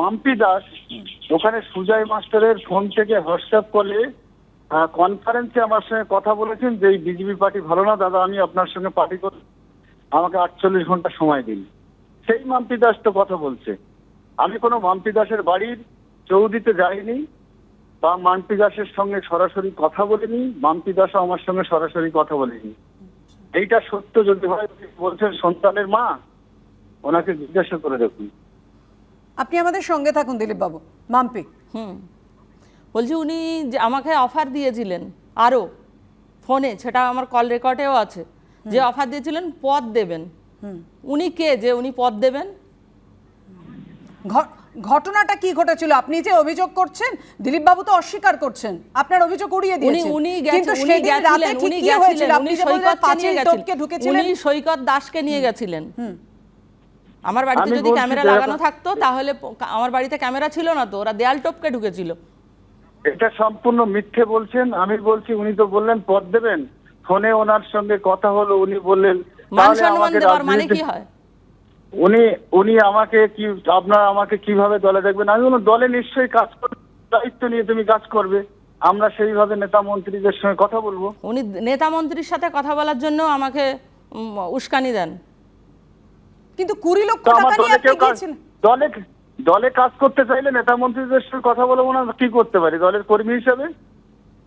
মাম্পি দাস ওখানে সুজয় মাস্টারের ফোন থেকে হোয়াটসঅ্যাপ কলে কনফারেন্সে আমার সঙ্গে কথা বলেছেন যে এই বিজেপি পার্টি ভালো না, দাদা, আমি আপনার সঙ্গে পার্টি করি, আমাকে আটচল্লিশ ঘণ্টা সময় দিন। সেই মাম্পি দাস তো কথা বলছে। আমি কোনো মাম্পি দাসের বাড়ির চৌদিতে যাইনি, বা মাম্পি দাসের সঙ্গে সরাসরি কথা বলিনি মাম্পি দাসও আমার সঙ্গে সরাসরি কথা বলেনি। এইটা সত্য যদি হয়, বলছেন সন্তানের মা, ওনাকে জিজ্ঞাসা করে দেখুন। আপনি আমাদের সঙ্গে থাকুন দিলীপ বাবু মাম্পি। হুম। বলছি উনি যে আমাকে অফার দিয়েছিলেন আরও ফোনে সেটা আমার কল রেকর্ডেও আছে। যে অফার দিয়েছিলেন পদ দেবেন। উনি কে যে উনি পদ দেবেন? ঘটনাটা কি ঘটেছিল? আপনি যে অভিযোগ করছেন দিলীপ বাবু তো অস্বীকার করছেন। আপনার অভিযোগ উড়িয়ে দিয়েছেন। উনি কিন্তু সেদিন রাতে ঠিক কি হয়েছিল? আপনি টপকে গেছিলেন। ঢুকেছিলেন। উনি সৈকত দাসকে নিয়ে গেছিলেন। আমার বাড়িতে যদি ক্যামেরা লাগানো থাকতো তাহলে আমার বাড়িতে ক্যামেরা ছিল না তো ওরা দেয়াল টপকে ঢুকেছিল। এটা সম্পূর্ণ মিথ্যে বলছেন আমি বলছি উনি তো বললেন পদ দেবেন ফোনে ওনার সঙ্গে কথা হলো উনি বললেন মান সম্মান দেওয়ার মানে কি হয়? উনি উনি আমাকে কি আপনার আমাকে কীভাবে দলে দেখবেন? আমি বললাম দলে নিশ্চয়ই কাজ করবে দায়িত্ব নিয়ে তুমি কাজ করবে। আমরা সেইভাবে নেতা মন্ত্রীদের সঙ্গে কথা বলব। উনি নেতা মন্ত্রীর সাথে কথা বলার জন্য আমাকে উস্কানি দেন। কিন্তু কুড়ি লক্ষ টাকা নিয়ে আপনি গিয়েছিলেন? দলে দলে কাজ করতে চাইলে নেতা মন্ত্রীদের সঙ্গে কথা বলব না কি করতে পারি? দলের কর্মী হিসাবে?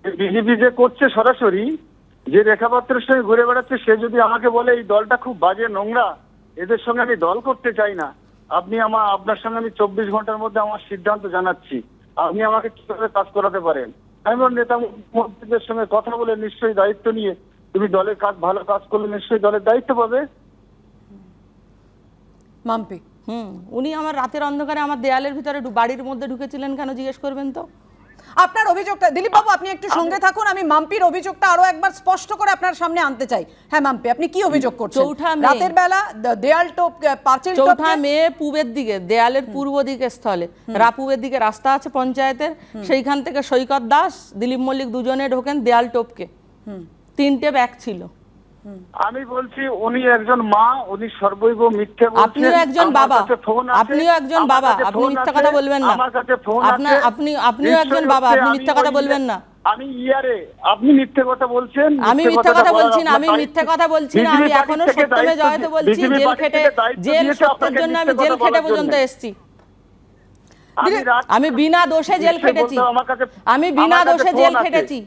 বিজেপি যে করছে সরাসরি যে রেখাপাত্রের সঙ্গে ঘুরে বেড়াচ্ছে সে যদি আমাকে বলে এই দলটা খুব বাজে নোংরা এদের সঙ্গে আমি দল করতে চাই না। আপনি আমার আপনার সঙ্গে আমি চব্বিশ ঘণ্টার মধ্যে আমার সিদ্ধান্ত জানাচ্ছি। আপনি আমাকে কীভাবে কাজ করাতে পারেন? আমি নেতা মন্ত্রীদের সঙ্গে কথা বলে নিশ্চয়ই দায়িত্ব নিয়ে তুমি দলের কাজ ভালো কাজ করলে নিশ্চয়ই দলের দায়িত্ব পাবে। মাম্পি। হুম উনি আমার রাতের অন্ধকারে আমার দেয়ালের ভিতরে বাড়ির মধ্যে ঢুকেছিলেন কেন জিজ্ঞেস করবেন তো? আপনার অভিযোগটা দিলীপ বাবু আপনি একটু সঙ্গে থাকুন আমি মাম্পির অভিযোগটা আরও একবার স্পষ্ট করে আপনার সামনে আনতে চাই। হ্যাঁ মাম্পি আপনি কি অভিযোগ করছেন? চৌঠা মে। রাতের বেলা দেয়াল টোপ পাঁচিল চৌঠা মে পূবের দিকে দেয়ালের পূর্ব দিকে স্থলে। রাপুবের দিকে রাস্তা আছে পঞ্চায়েতের। সেইখান থেকে সৈকত দাস দিলীপ মল্লিক দুজনে ঢোকেন দেয়াল টপকে। তিনটে ব্যাগ ছিল। আমি বলছি উনি একজন মা উনি সর্বৈব মিথ্যে আপনিও একজন বাবা। আপনিও একজন বাবা। আপনি মিথ্যা কথা বলবেন না। আমার কাছে ফোন আপনার আপনি আপনিও একজন বাবা। আপনি মিথ্যা কথা বলবেন না। আমি ইয়ারে আপনি মিথ্যে কথা বলছেন আমি মিথ্যা কথা বলছি না আমি মিথ্যা কথা বলছি না। আমি এখনও সত্যমে জয়তে বলছি জেল খেটে জেল সত্যের জন্য আমি জেল খেটে পর্যন্ত। এসেছি। আমি বিনা দোষে জেল খেটেছি। আমি বিনা দোষে জেল খেটেছি।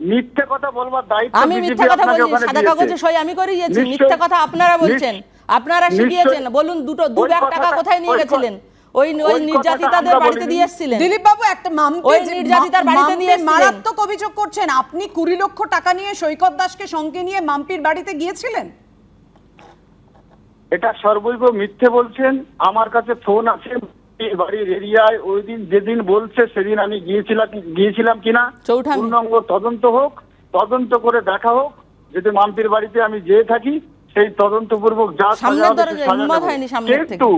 মিথ্যে কথা বলবার দায়িত্ব আমি মিথ্যা কথা বলছি সাদা কাগজে সই আমি করিয়েছি নিশ্চয়ই- মিথ্যা কথা আপনারা বলছেন আপনারা শিখিয়েছেন। বলুন দুটো দু লাখ টাকা কোথায় নিয়ে গেছিলেন? ওই ওই নির্যাতিতাদের বাড়িতে দিয়ে এসেছিলেন। দিলীপ বাবু একটা মাম্পি ওই নির্যাতিতার বাড়িতে দিয়ে মারাত্মক অভিযোগ করছেন আপনি কুড়ি লক্ষ টাকা নিয়ে সৈকত দাসকে সঙ্গে নিয়ে মাম্পির বাড়িতে গিয়েছিলেন? এটা সর্বৈব মিথ্যে বলছেন আমার কাছে ফোন আছে বাড়ির এরিয়ায় ওই দিন যেদিন বলছে সেদিন আমি গিয়েছিলাম গিয়েছিলাম কিনা পূর্ণাঙ্গ তদন্ত হোক তদন্ত করে দেখা হোক। যদি মাম্পির বাড়িতে আমি যেয়ে থাকি সেই তদন্তপূর্বক যা। কিন্তু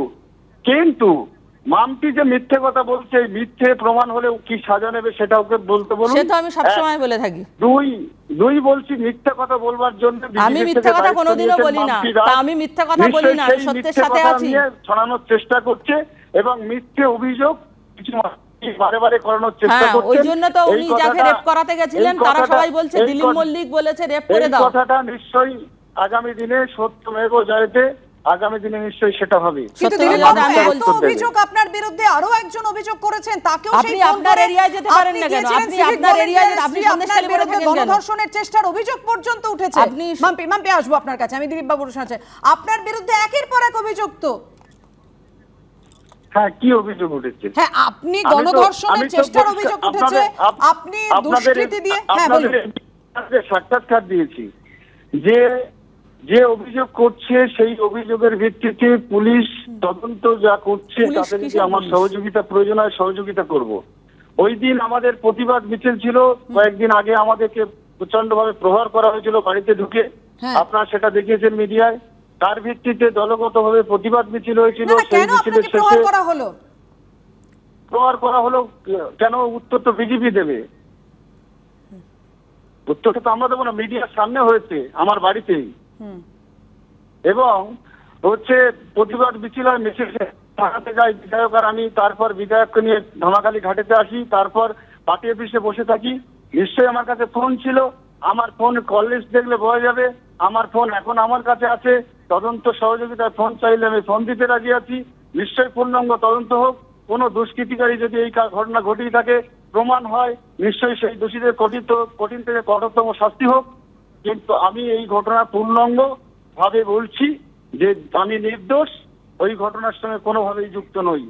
কিন্তু মাম্পি যে মিথ্যে কথা বলছে মিথ্যে প্রমাণ হলে কি সাজা নেবে সেটা ওকে বলতে বলুন। সে তো আমি সবসময় এক, বলে থাকি। দুই দুই বলছি মিথ্যে কথা বলবার জন্য আমি মিথ্যা কথা কোনোদিনও বলি না। আমি মিথ্যা কথা বলি না, সত্যের সাথে আছি। ছড়ানোর চেষ্টা করছে। এবং মিথ্যে অভিযোগ কিছু বারে বারে করানোর চেষ্টা হ্যাঁ ওই জন্য তো উনি যাকে রেপ করাতে গেছিলেন তারা সবাই বলছে দিলীপ মল্লিক বলেছে রেপ করে দাও। কথাটা নিশ্চয়ই আগামী দিনে সত্যমেব জয়তে আগামী দিনে নিশ্চয়ই সেটা হবে। কিন্তু দিলীপ বাবু এত অভিযোগ আপনার বিরুদ্ধে আরও একজন অভিযোগ করেছেন তাকেও সেই আপনার এরিয়ায় যেতে পারেন না কেন? আপনি আপনার এরিয়ায় আপনি আপনার বিরুদ্ধে গণধর্ষণের চেষ্টার অভিযোগ পর্যন্ত উঠেছে। আপনি- মাম্পি মাম্পি আসব আপনার কাছে আমি দিলীপ বাবুর সাথে আপনার বিরুদ্ধে একের পর এক অভিযোগ তো হ্যাঁ কি অভিযোগ উঠেছে? হ্যাঁ আপনি গণধর্ষণের চেষ্টার অভিযোগ উঠেছে। আপনাদের- আপনি আপনাদের- দুষ্কৃতি দিয়ে হ্যাঁ বলুন। সাক্ষাৎকার দিয়েছি। যে যে অভিযোগ করছে সেই অভিযোগের ভিত্তিতে পুলিশ তদন্ত যা করছে যদি আমার সহযোগিতা প্রয়োজন হয় সহযোগিতা করব। ওই দিন আমাদের প্রতিবাদ মিছিল ছিল। কয়েকদিন আগে আমাদেরকে প্রচণ্ড ভাবে প্রহার করা হয়েছিল বাড়িতে ঢুকে। হ্যাঁ। আপনারা সেটা দেখিয়েছেন মিডিয়ায়। তার ভিত্তিতে দলগতভাবে প্রতিবাদ মিছিল হয়েছিল সেই মিছিলের শেষে করা হলো? প্রহার করা হলো কেন উত্তর তো বিজেপি দেবে? উত্তরটা তো আমরা দেবো না মিডিয়ার সামনে হয়েছে আমার বাড়িতেই। হুম। এবং হচ্ছে প্রতিবাদ মিছিল হয় মিছিল হাতে যাই বিধায়ক আর আমি তারপর বিধায়ককে নিয়ে ধমাকালী ঘাটেতে আসি তারপর পার্টি অফিসে বসে থাকি। নিশ্চয়ই আমার কাছে ফোন ছিল আমার ফোন কল লিস্ট দেখলে বোঝা যাবে আমার ফোন এখন আমার কাছে আছে তদন্ত সহযোগিতায় ফোন চাইলে আমি ফোন দিতে রাজি আছি। নিশ্চয়ই পূর্ণাঙ্গ তদন্ত হোক। কোনো দুষ্কৃতিকারী যদি এই ঘটনা ঘটিয়ে থাকে, প্রমাণ হয়, নিশ্চয়ই সেই দোষীদের কঠিন কঠিন থেকে কঠোরতম শাস্তি হোক। কিন্তু আমি এই ঘটনা পূর্ণাঙ্গ ভাবে বলছি যে আমি নির্দোষ, ওই ঘটনার সঙ্গে কোনোভাবেই যুক্ত নই।